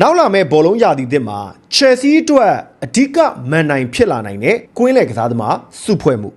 နောက်လာမယ့်ဘောလုံးရာသီသစ်မှာ Chelsea အတွက်အဓိကမန်နိုင်ဖြစ်လာနိုင်တဲ့ကွင်းလယ်ကစားသမားစုဖွဲ့မှု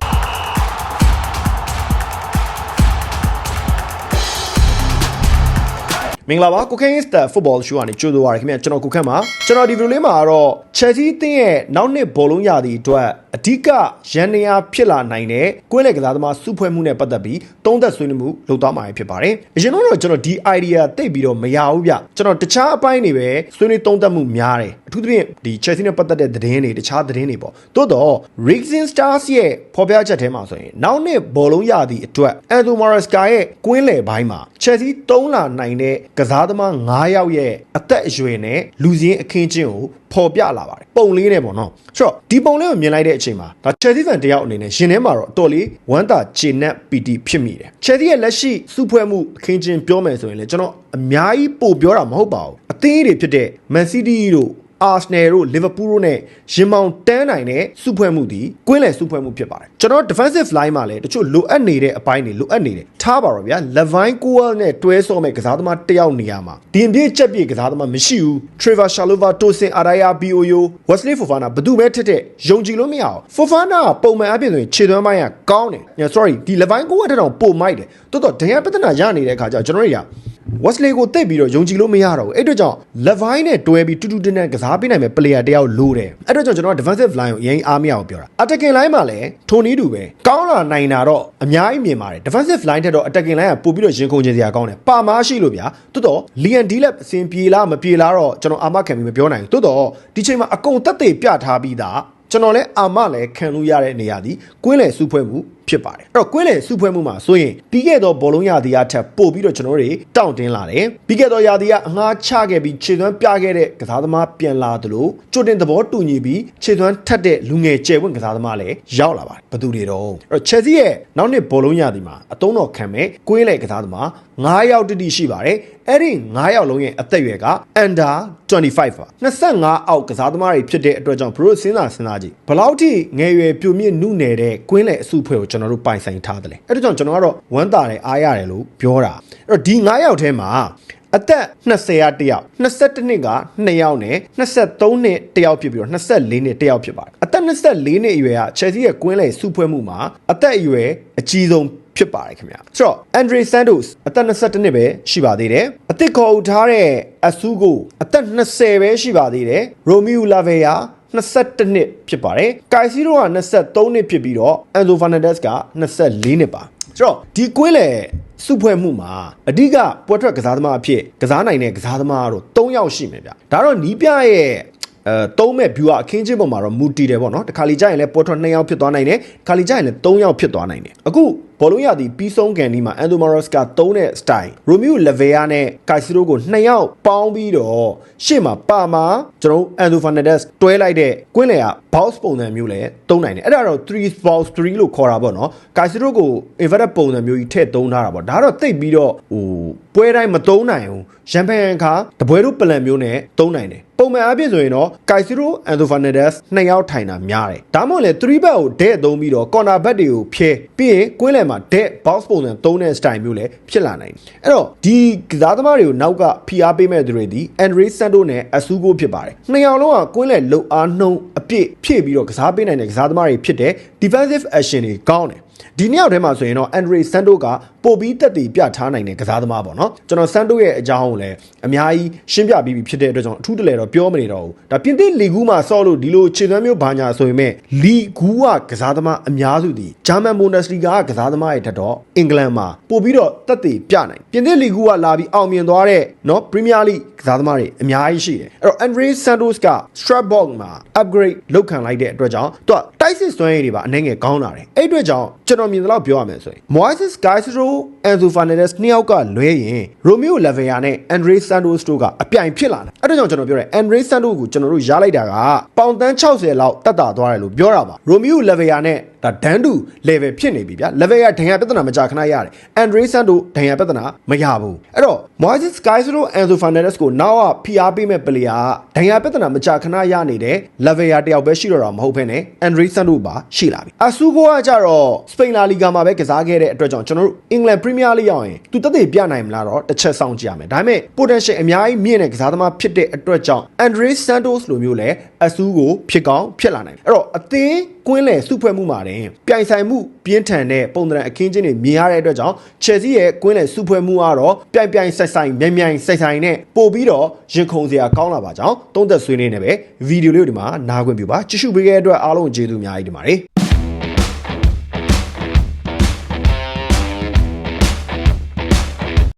မင်္ဂလာပါကိုခင်းစတာဖုတ်ဘောရှိုးကနေကြိုဆိုပါရခင်ဗျကျွန်တော်ကိုခန့်ပါကျွန်တော်ဒီဗီဒီယိုလေးမှာတော့ Chelsea အသင်းရဲ့နောက်နှစ်ဘောလုံးရာသီအတွက်အဓိကရန်နေရဖြစ်လာနိုင်တဲ့ကွင်းလယ်ကစားသမားစုဖွဲ့မှုနဲ့ပတ်သက်ပြီးသုံးသက်ဆွေးနွေးမှုလုပ်သွားမှာဖြစ်ပါတယ်အရင်တော့ကျွန်တော်ဒီ idea တိတ်ပြီးတော့မရဘူးဗျကျွန်တော်တခြားအပိုင်းတွေပဲဆွေးနွေးသုံးသက်မှုများတယ်အထူးသဖြင့်ဒီ Chelsea နဲ့ပတ်သက်တဲ့သတင်းတွေတခြားသတင်းတွေပေါ့တိုးတော့ Racing Stars ရဲ့ဖော်ပြချက်ထဲမှာဆိုရင်နောက်နှစ်ဘောလုံးရာသီအတွက် Enzo Maresca ရဲ့ကွင်းလယ်ပိုင်းမှာ Chelsea သုံးလာနိုင်တဲ့ကစားသမား9ယောက်ရဲ့အသက်အရွယ်နဲ့လူစင်းအခင်းချင်းကိုပေါ်ပြလာပါတယ်ပုံလေးနဲ့ပေါ့နော်ဆိုတော့ဒီပုံလေးကိုမြင်လိုက်တဲ့အချိန်မှာဒါ Chelsea fan တယောက်အနေနဲ့ရှင်ထဲမှာတော့အတော်လေးဝမ်းသာကျေနပ်ပီတိဖြစ်မိတယ် Chelsea ရဲ့လက်ရှိစုဖွဲ့မှုအခင်းချင်းပြောမယ်ဆိုရင်လေကျွန်တော်အများကြီးပို့ပြောတာမဟုတ်ပါဘူးအသင်းတွေဖြစ်တဲ့ Man City တို့ အာဆနယ်တို့လီဗာပူးတို့နဲ့ရင်မောင်တန်းနိုင်တဲ့စုဖွဲ့မှုဒီကွင်းလယ်စုဖွဲ့မှုဖြစ်ပါတယ်ကျွန်တော် defensive line မှာလည်းတချို့လိုအပ်နေတဲ့အပိုင်းတွေလိုအပ်နေတယ်ထားပါတော့ဗျာ Levine Coel နဲ့တွဲဆော့မဲ့ကစားသမားတစ်ယောက်နေရာမှာဒီအပြည့်ချက်ပြည့်ကစားသမားမရှိဘူး Trevor Chalobah Tosin Araya Boyo Wesley Fofana ဘယ်သူပဲထက်တဲ့ယုံကြည်လို့မရအောင် Fofana ကပုံမှန်အပြင်ဆိုရင်ခြေသွမ်းပိုင်းကကောင်းတယ် sorry ဒီ Levine Coel ထက်တောင်ပိုမိုက်တယ်တော်တော်ဒဏ်ရာပြဿနာရနေတဲ့အခါကျကျွန်တော်တို့ရ Wesley ကိုတိတ်ပြီးတော့ယုံကြည်လို့မရတော့ဘူးအဲ့အတွက်ကြောင့် Levine နဲ့တွဲပြီးတူတူတင်းတင်းကစားပေးနိုင်မဲ့ player တယောက်လိုတယ်အဲ့အတွက်ကြောင့်ကျွန်တော်က defensive line ကိုအရင်အားမရအောင်ပြောတာ attacking line မှာလည်းထိုနီးတူပဲကောင်းလာနိုင်တာတော့အများကြီးမြင်ပါတယ် defensive line ထက်တော့ attacking line ကပို့ပြီးတော့ရင်ခုန်ခြင်းစရာကောင်းတယ်ပါမရှိလို့ဗျာတိုးတော့ Liam Delap အစဉ်ပြေလားမပြေလားတော့ကျွန်တော်အာမခံပြီးမပြောနိုင်ဘူးတိုးတော့ဒီချိန်မှာအကုန်တက်သေးပြထားပြီးသားကျွန်တော်လည်းအာမလည်းခံလို့ရတဲ့နေရာဒီကွင်းလယ်စုဖွဲ့မှု ဖြစ်ပါတယ်အဲ့တော့ကွင်းလယ်စုဖွဲ့မှုမှာဆိုရင်ပြီးခဲ့သောဘောလုံးရာသီအထက်ပို့ပြီးတော့ကျွန်တော်တို့တောင့်တင်းလာတယ်ပြီးခဲ့သောရာသီကအငှားချခဲ့ပြီးခြေသွမ်းပြခဲ့တဲ့ကစားသမားပြန်လာသလိုကြိုတင်သဘောတူညီပြီးခြေသွမ်းထက်တဲ့လူငယ်ကျယ်ဝင့်ကစားသမားလည်းရောက်လာပါတယ်ဘယ်သူတွေတော့အဲ့တော့ Chelsea ရဲ့နောက်နှစ်ဘောလုံးရာသီမှာအတုံးတော်ခံမဲ့ကွင်းလယ်ကစားသမား9ယောက်တိတိရှိပါတယ်အဲ့ဒီ9ယောက်လုံးရဲ့အသက်အရွယ်က under 25ပါ25အောက်ကစားသမားတွေဖြစ်တဲ့အတွက်ကြောင့်ဘရိုစဉ်းစားစဉ်းစားကြည့်ဘယ်လောက်ထိငယ်ရွယ်ပြိုမြင့်နုနယ်တဲ့ကွင်းလယ်အစုဖွဲ့ကိုကျွန်တော်တို့ပိုင်ဆိုင်ထားတယ်လေအဲ့ဒါကြောင့်ကျွန်တော်ကတော့ဝမ်းသာတယ်အားရတယ်လို့ပြောတာအဲ့တော့ဒီ9ယောက်ထဲမှာအသက်20ရာတယောက်22နှစ်က2ယောက်နဲ့23နှစ်တယောက်ဖြစ်ပြီးတော့24နှစ်တယောက်ဖြစ်ပါတယ်အသက်24နှစ်အရွယ်က Chelsea ရဲ့ကွင်းလယ်စုဖွဲ့မှုမှာအသက်အရွယ်အကြီးဆုံးဖြစ်ပါတယ်ခင်ဗျာဆိုတော့ Andre Santos အသက်22နှစ်ပဲရှိပါသေးတယ်အသစ်ခေါ်ထားတဲ့အဆူကိုအသက်20ပဲရှိပါသေးတယ် Romeo Lavia 21နှစ်ဖြစ်ပါတယ်။ကိုင်စီရိုက23နှစ်ဖြစ်ပြီးတော့အန်ဇိုဖာနန်ဒက်စ်က24နှစ်ပါ။ဆိုတော့ဒီကွင်းလေစုဖွဲ့မှုမှာအဓိကပွဲထွက်ကစားသမားအဖြစ်ကစားနိုင်တဲ့ကစားသမားကတော့3ယောက်ရှိမယ်ဗျ။ဒါတော့နီးပြရဲ့အဲသုံးမဲ့ view အခင်းချင်းပုံမှာတော့မူတည်တယ်ပေါ့နော်တခါလီကြရင်လည်းပွဲထွက်2ယောက်ဖြစ်သွားနိုင်တယ်တခါလီကြရင်လည်း3ယောက်ဖြစ်သွားနိုင်တယ်အခုဘောလုံးရသည်ပြီးဆုံးကန်ဒီမှာအန်ဒိုမာရော့စ်ကသုံးတဲ့ style ရိုမီယိုလက်ဗေယာနဲ့ကိုက်စီရိုကို2ယောက်ပေါင်းပြီးတော့ရှေ့မှာပါမာကျွန်တော်အန်ဒိုဖာနက်ဒက်စ်တွဲလိုက်တဲ့ကွင်းလေက box ပုံစံမျိုးလည်းသုံးနိုင်တယ်အဲ့ဒါတော့3 box 3လို့ခေါ်တာပေါ့နော်ကိုက်စီရိုကို inverted ပုံစံမျိုးကြီးထည့်သုံးထားတာပေါ့ဒါတော့တိတ်ပြီးတော့ဟိုပွဲတိုင်းမသုံးနိုင်ဘူးရန်ဖန်ခါတပွဲတို့ပလန်မျိုးနဲ့သုံးနိုင်တယ်ပုံမှန်အဖြစ်ဆိုရင်တော့ကိုက်စီရိုအန်ဒိုဖာနက်ဒက်စ်2ယောက်ထိုင်တာများတယ်ဒါမှမဟုတ်လေ3 back ကိုဒဲ့သုံးပြီးတော့ corner back တွေကိုဖြဲပြီးရင်ကွင်းလယ်မှာဒဲ့ box ပုံစံသုံးတဲ့ style မျိုးလည်းဖြစ်လာနိုင်တယ်အဲ့တော့ဒီကစားသမားတွေကိုနောက်ကဖိအားပေးမဲ့သူတွေဒီ Andre Santo နဲ့ Asugo ဖြစ်ပါတယ်နှစ်ယောက်လုံးကကွင်းလယ်လုံအားနှုံးအပြည့်ဖြည့်ပြီးတော့ကစားပေးနိုင်တဲ့ကစားသမားတွေဖြစ်တဲ့ defensive action တွေကောင်းတယ် ဒီနှစ်ယောက်ထဲမှာဆိုရင်တော့ Andre Santo ကပို့ပြီးတက်တည်ပြထားနိုင်တဲ့ကစားသမားပေါ့နော်ကျွန်တော် Santo ရဲ့အကြောင်းကိုလည်းအများကြီးရှင်းပြပြီးပြီဖြစ်တဲ့အတွက်ကြောင့်အထူးတလဲတော့ပြောမနေတော့ဘူးဒါပြင်သစ်လီဂူးမှာဆော့လို့ဒီလိုခြေသွမ်းမျိုးဘာညာဆိုရင်မဲ့လီဂူးကကစားသမားအများစုဒီဂျာမန်ဘွန်ဒက်စလီဂါကကစားသမားရဲ့ထက်တော့အင်္ဂလန်မှာပို့ပြီးတော့တက်တည်ပြနိုင်ပြင်သစ်လီဂူးကလာပြီးအောင်မြင်သွားတဲ့နော်ပရီးမီးယားလိကစားသမားတွေအများကြီးရှိတယ်အဲ့တော့ Andre Santos က Strasbourg မှာ upgrade လုပ်ခံလိုက်တဲ့အတွက်ကြောင့်သူကတိုက်စစ်စွမ်းရည်တွေပါအနေငယ်ကောင်းလာတယ်အဲ့အတွက်ကြောင့်ကျွန်တော်မြင်သလောက်ပြောရမယ်ဆိုရင် Moises Caicedo Enzo Fernandez နှစ်ယောက်ကလွဲရင် Romeo Lavia နဲ့ Andre Santos တို့ကအပြိုင်ဖြစ်လာတယ်အဲ့ဒါကြောင့်ကျွန်တော်ပြောတယ် Andre Santos ကိုကျွန်တော်တို့ရလိုက်တာကပေါင်တန်း60လောက်တက်တာသွားတယ်လို့ပြောတာပါ Romeo Lavia နဲ့ဒါဒန်တူ level ဖြစ်နေပြီဗျာ level ကဒဏ်ရာပြဿနာမကြခဏရတယ်အန်ဒရေးဆန်တို့ဒဏ်ရာပြဿနာမရဘူးအဲ့တော့ Moises Sky တို့ Enzo Fernandez ကိုနောက်ကဖိအားပေးမဲ့ပလီယာဒဏ်ရာပြဿနာမကြခဏရနေတဲ့ level တယောက်ပဲရှိတော့တာမဟုတ်ဘဲနဲ့အန်ဒရေးဆန်တို့ပါရှိလာပြီအဆူကိုကကြတော့စပိန်လာလီဂါမှာပဲကစားခဲ့တဲ့အတွက်ကြောင့်ကျွန်တော်တို့အင်္ဂလန်ပရီးမီးယားလိရောက်ရင်သူတက်သေးပြနိုင်မလားတော့တစ်ချက်စောင့်ကြည့်ရမယ်ဒါပေမဲ့ potential အများကြီးမြင့်တဲ့ကစားသမားဖြစ်တဲ့အတွက်ကြောင့် Andre Santos လိုမျိုးလဲအဆူကိုဖြစ်ကောင်းဖြစ်လာနိုင်တယ်အဲ့တော့အသင်း ကွင်းလယ်စုဖွဲ့မှုမှာတင်ပြိုင်ဆိုင်မှုပြင်းထန်တဲ့ပုံသဏ္ဍာန်အခင်းချင်းတွေမြင်ရတဲ့အတွက်ကြောင့် Chelsea ရဲ့ကွင်းလယ်စုဖွဲ့မှုကတော့ပြိုင်ပြိုင်ဆိုင်ဆိုင်မြိုင်မြိုင်ဆိုင်ဆိုင်နဲ့ပို့ပြီးတော့ရင်ခုန်စရာကောင်းလာပါကြောင်းသုံးသက်ဆွေးနွေးနေပဲဗီဒီယိုလေးကိုဒီမှာနားခွင့်ပြုပါကြည့်ရှုပေးခဲ့တဲ့အတွက်အားလုံးကျေးဇူးအများကြီးတင်ပါတယ်